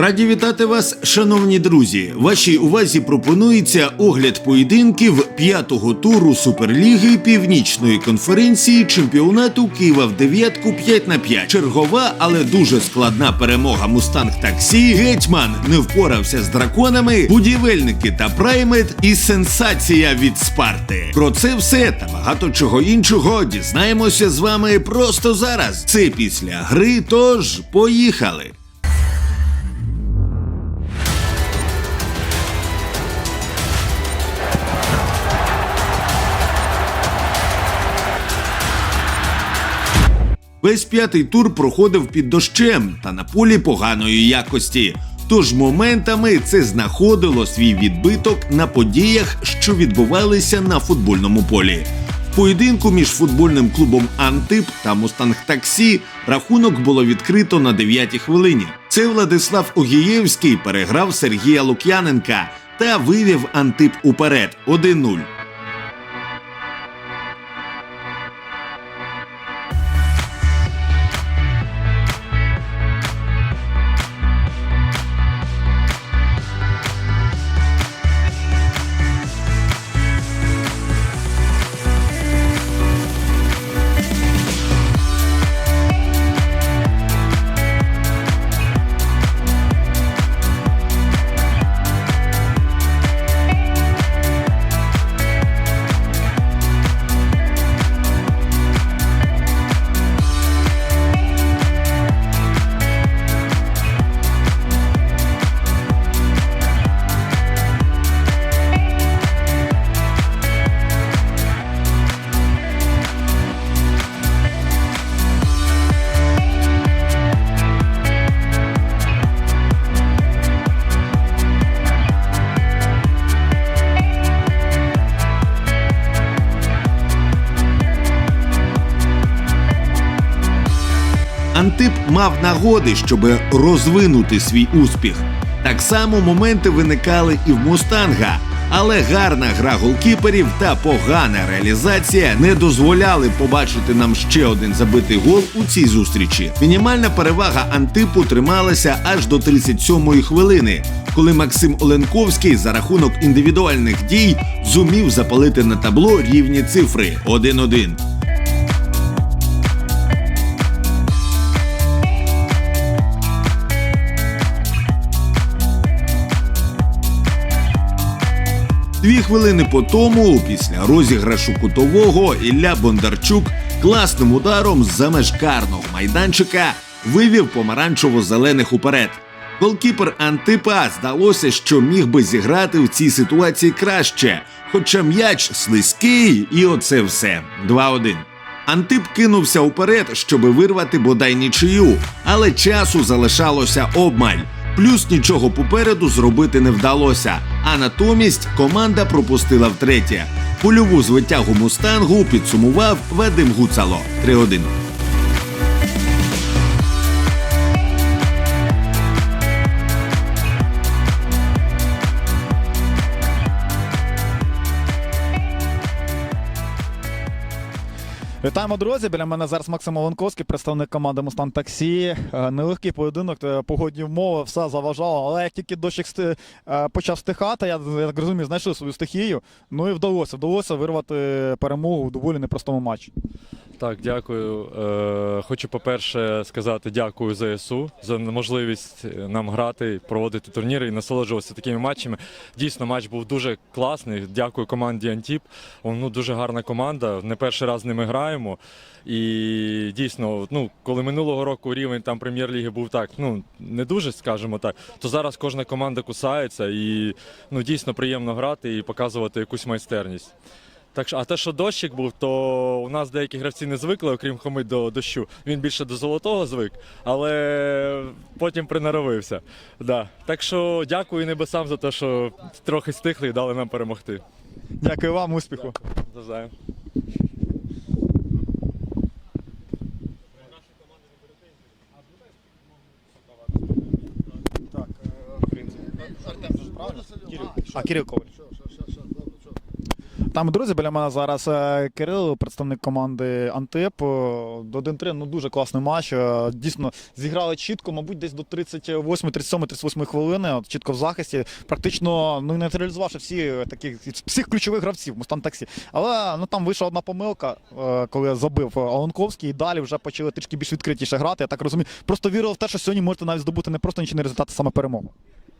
Раді вітати вас, шановні друзі. Вашій увазі пропонується огляд поєдинків п'ятого туру Суперліги Північної конференції чемпіонату Києва в дев'ятку 5 на 5. Чергова, але дуже складна перемога Мустанг Таксі. Гетьман не впорався з драконами, будівельники та праймет і сенсація від Спарти. Про це все та багато чого іншого дізнаємося з вами просто зараз. Це після гри. Тож поїхали. Весь п'ятий тур проходив під дощем та на полі поганої якості. Тож моментами це знаходило свій відбиток на подіях, що відбувалися на футбольному полі. В поєдинку між футбольним клубом Антип та Мустанг Таксі рахунок було відкрито на 9-й хвилині. Це Владислав Огієвський переграв Сергія Лук'яненка та вивів Антип уперед 1-0. Мав нагоди, щоб розвинути свій успіх. Так само моменти виникали і в Мустанга, але гарна гра голкіперів та погана реалізація не дозволяли побачити нам ще один забитий гол у цій зустрічі. Мінімальна перевага Антипу трималася аж до 37-ї хвилини, коли Максим Оленковський за рахунок індивідуальних дій зумів запалити на табло рівні цифри 1-1. Дві хвилини по тому, після розіграшу кутового, Ілля Бондарчук класним ударом з-за меж карного майданчика вивів помаранчево-зелених уперед. Голкіпер Антипа здалося, що міг би зіграти в цій ситуації краще, хоча м'яч слизький, і оце все. 2-1. Антип кинувся уперед, щоб вирвати бодай нічию, але часу залишалося обмаль. Плюс нічого попереду зробити не вдалося. А натомість команда пропустила втретє. Польову звитягу мустангу підсумував Вадим Гуцало 3-1. Вітаємо, друзі! Біля мене зараз Максим Оленковський, представник команди Мустан Таксі. Е, Нелегкий поєдинок, е, погодні умови, все заважало. Але як тільки дощик е, почав стихати, я, так розумію, знайшли свою стихію. Ну і вдалося. Вдалося вирвати перемогу в доволі непростому матчі. Так, дякую. Хочу, по-перше, сказати дякую ЗСУ за можливість нам грати, проводити турніри і насолоджуватися такими матчами. Дійсно, матч був дуже класний. Дякую команді Антіп. Ну, дуже гарна команда. Не перший раз з ними граємо. І дійсно, ну, коли минулого року рівень там прем'єр-ліги був так, ну не дуже, скажімо так, то зараз кожна команда кусається і ну, дійсно приємно грати і показувати якусь майстерність. Так а те, що дощик був, то у нас деякі гравці не звикли, окрім Хоми, до дощу. Він більше до золотого звик, але потім приноровився. Да. Так що дякую небесам за те, що трохи стихли і дали нам перемогти. Дякую вам, успіху. Завзаєм. Так, в принципі. Артем? А, Кирил Коваль. Вітаємо, друзі. Біля мене зараз е, Кирил, представник команди Антип. Е, 1-3, ну дуже класний матч. Е, Дійсно, зіграли чітко, мабуть, десь до 38, 37, 38 хвилини. От, чітко в захисті. Практично ну, нейтралізувавши всі е, таких всіх ключових гравців Мустанг Таксі. Але ну там вийшла одна помилка, е, коли забив е, Оленковський, і далі вже почали трішки більш відкритіше грати. Я так розумію. Просто вірили в те, що сьогодні можете навіть здобути не просто нічийний результат, а саме перемогу.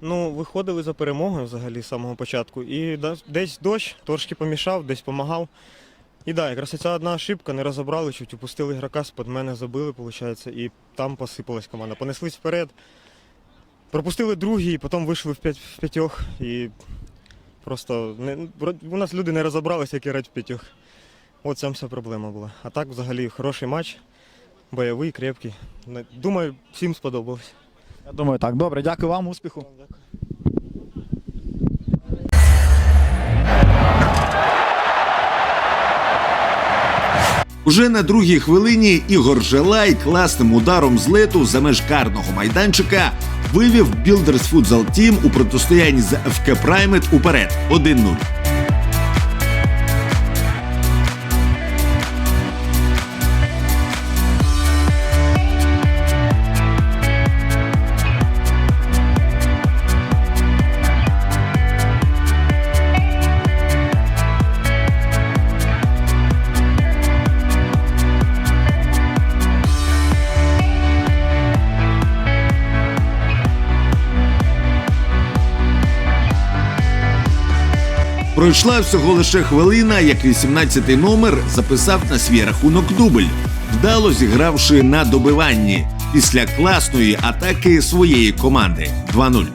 Ну, виходили за перемогою взагалі з самого початку. І десь дощ трошки помішав, десь помагав. І так, якраз ця одна ошибка, не розібрали, чуть упустили гравця, з-під мене забили, виходить, і там посипалась команда. Понеслись вперед, пропустили другий, і потім вийшли в, п'ять, в п'ятьох. І просто не, у нас люди не розібралися, як грати в п'ятьох. От ця вся проблема була. А так взагалі хороший матч, бойовий, крепкий. Думаю, всім сподобалось. Я думаю, так. Добре, дякую вам, успіху. Уже на другій хвилині Ігор Желай класним ударом з лету за меж карного майданчика вивів Builders Futsal Team у протистоянні з ФК Праймет уперед 1-0. Пройшла всього лише хвилина, як 18-й номер записав на свій рахунок дубль, вдало зігравши на добиванні після класної атаки своєї команди 2-0.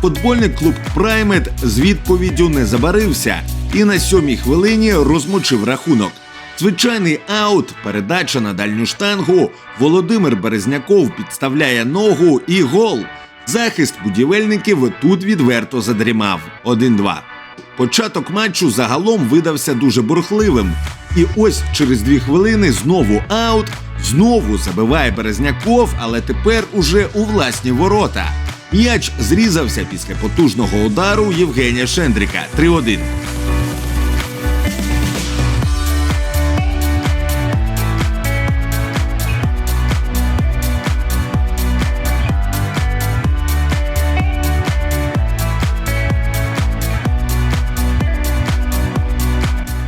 Футбольний клуб Праймет з відповіддю не забарився і на сьомій хвилині розмочив рахунок. Звичайний аут, передача на дальню штангу. Володимир Березняков підставляє ногу і гол. Захист будівельників тут відверто задрімав 1-2. Початок матчу загалом видався дуже бурхливим. І ось через дві хвилини знову аут, знову забиває Березняков, але тепер уже у власні ворота. М'яч зрізався після потужного удару Євгенія Шендріка 3-1.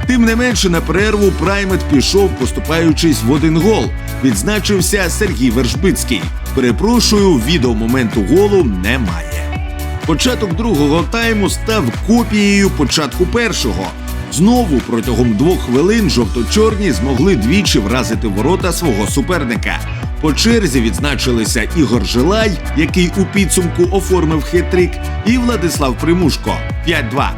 Тим не менше на перерву Праймет пішов, поступаючись в один гол. Відзначився Сергій Вершбицький. Перепрошую, відео моменту голу немає. Початок другого тайму став копією початку першого. Знову протягом двох хвилин жовто-чорні змогли двічі вразити ворота свого суперника. По черзі відзначилися Ігор Жилай, який у підсумку оформив хитрик, і Владислав Примушко 5-2.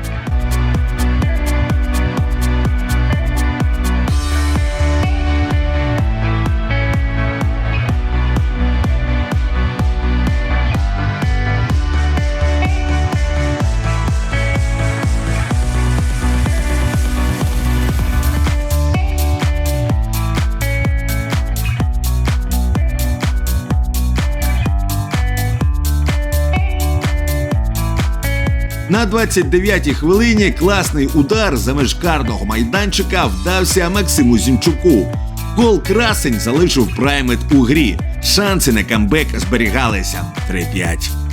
29-й хвилині класний удар за межкарного майданчика вдався Максиму Зінчуку. Гол красень залишив праймет у грі. Шанси на камбек зберігалися 3-5.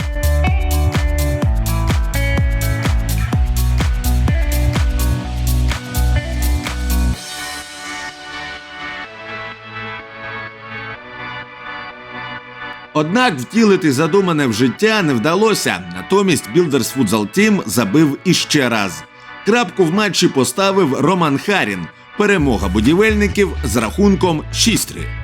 Однак втілити задумане в життя не вдалося. Натомість Builders Futsal Team забив іще раз. Крапку в матчі поставив Роман Харін. Перемога будівельників з рахунком 6-3.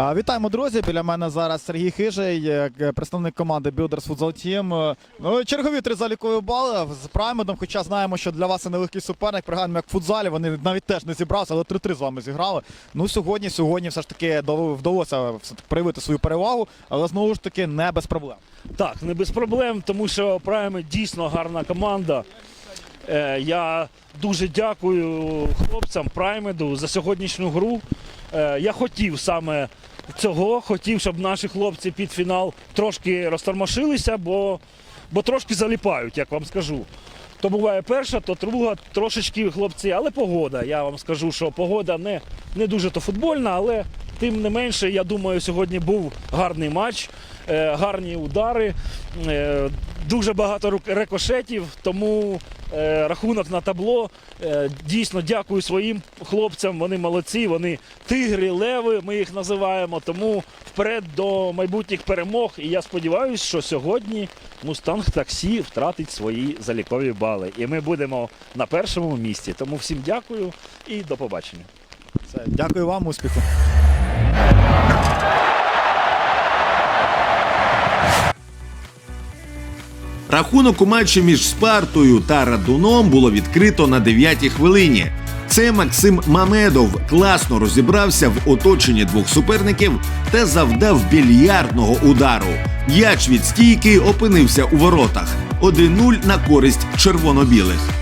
Вітаємо, друзі. Біля мене зараз Сергій Хижий, е, представник команди Builders Futsal Team. Е, Ну, чергові три залікові бали з праймедом. Хоча знаємо, що для вас це нелегкий суперник. Пригадуємо, як в футзалі вони навіть теж не зібралися, але 3-3 з вами зіграли. Ну сьогодні, сьогодні все ж таки вдалося проявити свою перевагу, але знову ж таки не без проблем. Так, не без проблем, тому що Прайми дійсно гарна команда. Е, я дуже дякую хлопцям Праймеду за сьогоднішню гру. Е, я хотів саме цього, хотів, щоб наші хлопці під фінал трошки розтормошилися, бо, бо трошки заліпають, як вам скажу. То буває перша, то друга, трошечки хлопці, але погода. Я вам скажу, що погода не, не дуже то футбольна, але тим не менше, я думаю, сьогодні був гарний матч, е, гарні удари, е, дуже багато рикошетів, тому е, рахунок на табло. Дійсно дякую своїм хлопцям. Вони молодці, вони тигри, леви, ми їх називаємо. Тому вперед до майбутніх перемог. І я сподіваюся, що сьогодні Мустанг таксі втратить свої залікові бали. І ми будемо на першому місці. Тому всім дякую і до побачення. Дякую вам, успіху. Рахунок у матчі між Спартою та Радуном було відкрито на 9-й хвилині. Це Максим Мамедов класно розібрався в оточенні двох суперників та завдав більярдного удару. М'яч від стійки опинився у воротах. 1-0 на користь червоно-білих.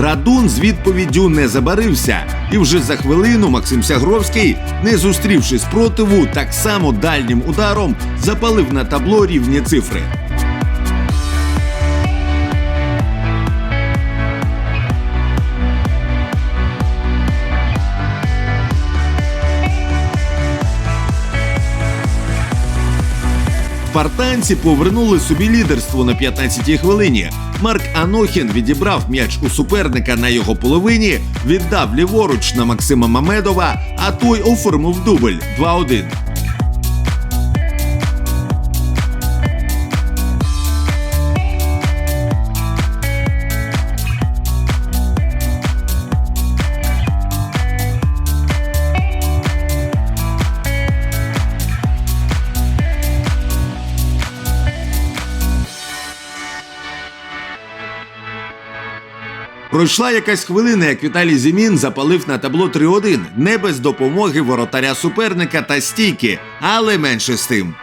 Радун з відповіддю не забарився, і вже за хвилину Максим Сягровський, не зустрівши спротиву, так само дальнім ударом запалив на табло рівні цифри. Спартанці повернули собі лідерство на 15-й хвилині. Марк Анохін відібрав м'яч у суперника на його половині, віддав ліворуч на Максима Мамедова, а той оформив дубль 2-1. Пройшла якась хвилина, як Віталій Зімін запалив на табло 3-1, не без допомоги воротаря суперника та стійки, але менше з тим.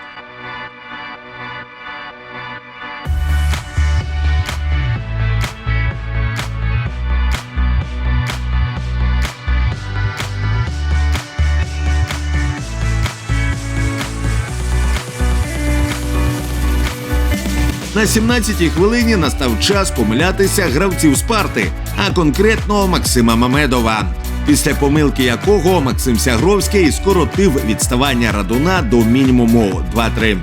На 17-й хвилині настав час помилятися гравців Спарти, а конкретно Максима Мамедова. Після помилки якого Максим Сягровський скоротив відставання Радуна до мінімуму 2-3.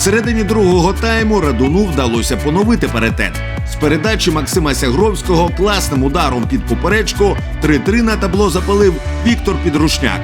Всередині другого тайму Радуну вдалося поновити паритет. З передачі Максима Сягровського класним ударом під поперечку 3-3 на табло запалив Віктор Підрушняк.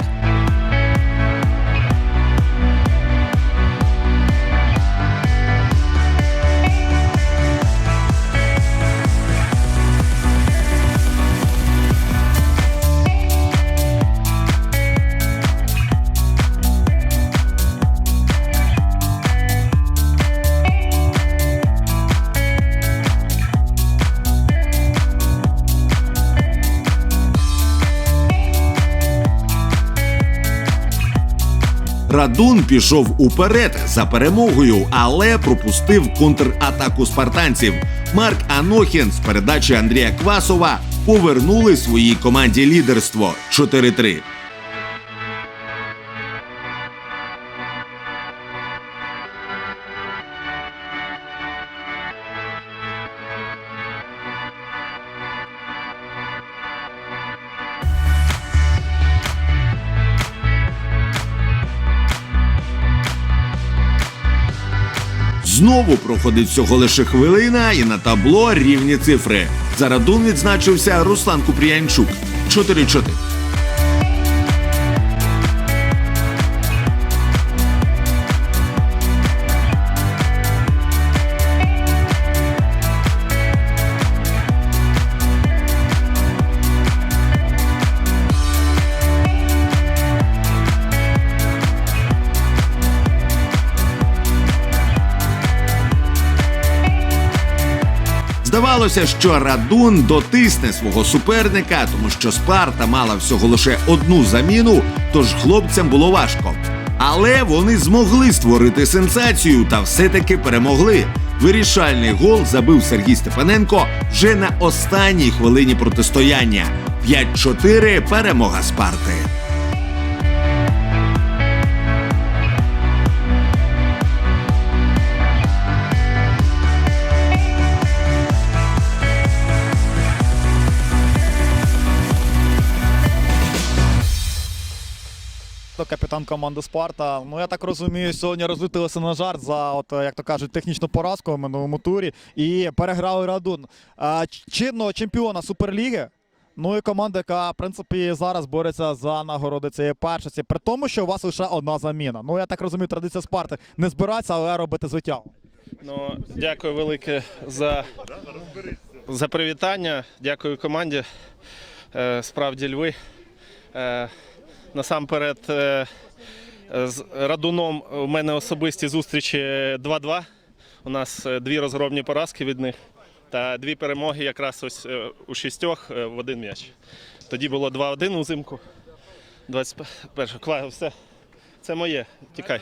Радун пішов уперед за перемогою, але пропустив контратаку спартанців. Марк Анохін з передачі Андрія Квасова повернули своїй команді лідерство 4-3. Знову проходить всього лише хвилина, і на табло рівні цифри. За Радун відзначився Руслан Купріянчук 4-4. Здавалося, що Радун дотисне свого суперника, тому що Спарта мала всього лише одну заміну, тож хлопцям було важко. Але вони змогли створити сенсацію та все-таки перемогли. Вирішальний гол забив Сергій Степаненко вже на останній хвилині протистояння. 5-4 перемога Спарти. Капітан команди Спарта. Ну я так розумію, сьогодні розлютилися на жарт за, от як то кажуть, технічну поразку в минулому турі і переграли Радун. Чинного чемпіона Суперліги. Ну і команда, яка в принципі зараз бореться за нагороди цієї першості. При тому, що у вас лише одна заміна. Ну я так розумію, традиція Спарти не збиратися, але робити звитягу. Ну, дякую велике за, за привітання. Дякую команді. Е, справді льви. Насамперед, е, з Радуном у мене особисті зустрічі 2-2. У нас е, дві розгромні поразки від них та дві перемоги якраз ось е, у шістьох в один м'яч. Тоді було 2-1 узимку. 21 Ква, все. Це моє. Тікай.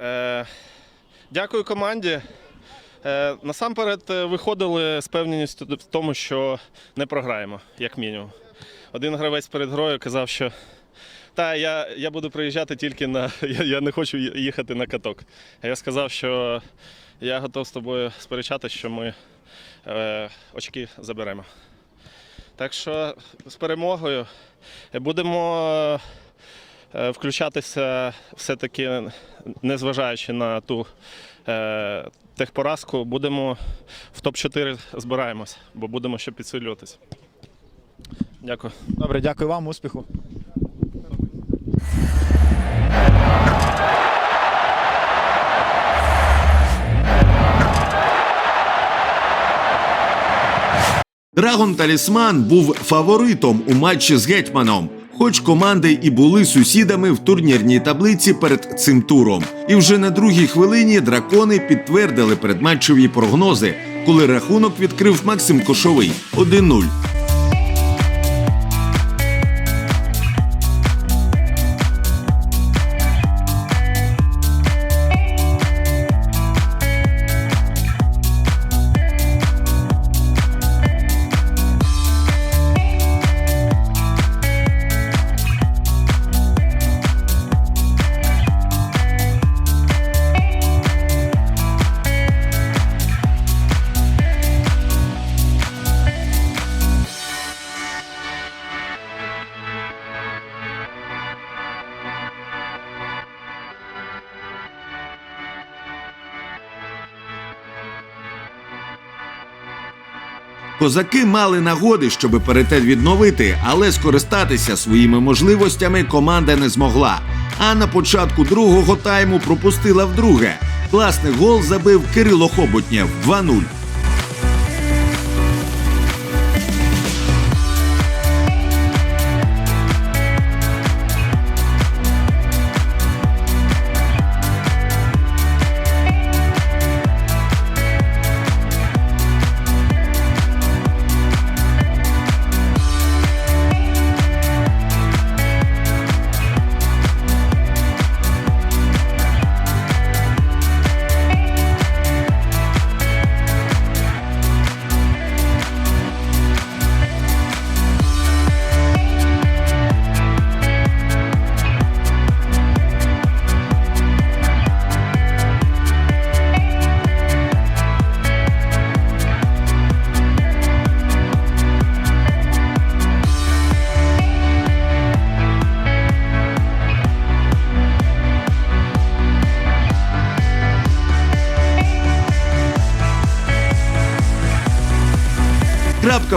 Е, Дякую команді. Е, насамперед е, виходили з певністю в тому, що не програємо, як мінімум. Один гравець перед грою казав, що та я, я буду приїжджати тільки на. Я, я не хочу їхати на каток. Я сказав, що я готов з тобою сперечатися, що ми е, очки заберемо. Так що з перемогою будемо е, включатися все-таки, незважаючи на ту е, техпоразку, будемо в топ-4 збираємось, бо будемо ще підсилюватись. Дякую. Добре, дякую вам, успіху. Драгон Талісман був фаворитом у матчі з гетьманом. Хоч команди і були сусідами в турнірній таблиці перед цим туром. І вже на другій хвилині дракони підтвердили передматчеві прогнози, коли рахунок відкрив Максим Кошовий 1-0. Козаки мали нагоди, щоб паритет відновити, але скористатися своїми можливостями команда не змогла. А на початку другого тайму пропустила вдруге. Класний гол забив Кирило Хоботнєв 2-0.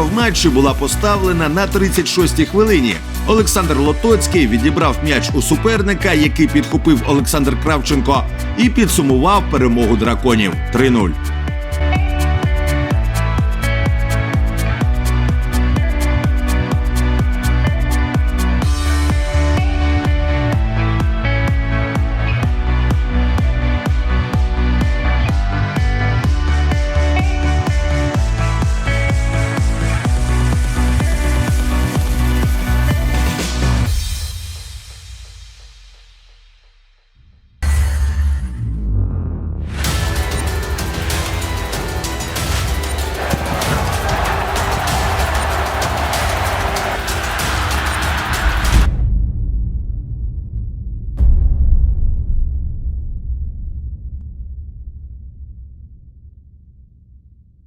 В матчі була поставлена на 36-й хвилині. Олександр Лотоцький відібрав м'яч у суперника, який підхопив Олександр Кравченко, і підсумував перемогу драконів 3-0.